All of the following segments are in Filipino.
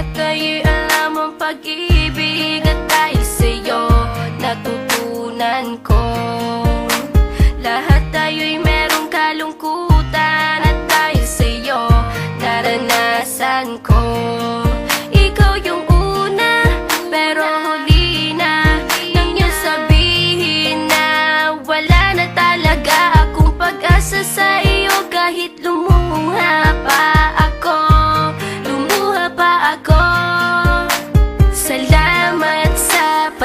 Lahat ay alam ang pag-ibig At dahil sa'yo natutunan ko. Lahat tayo'y merong kalungkutan At dahil sa'yo naranasan ko. Ikaw yung una pero huli na Nang sabihin na Wala na talaga akong pag-asa sa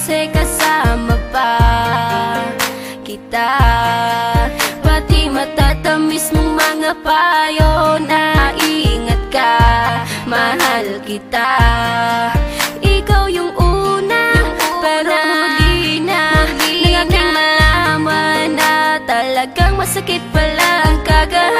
kasi kasama pa kita. Pati matatamis mong mga payo na ingat ka Mahal kita. Ikaw yung una, pero huli na Nang aking malaman na talagang masakit pala ang kagahantungan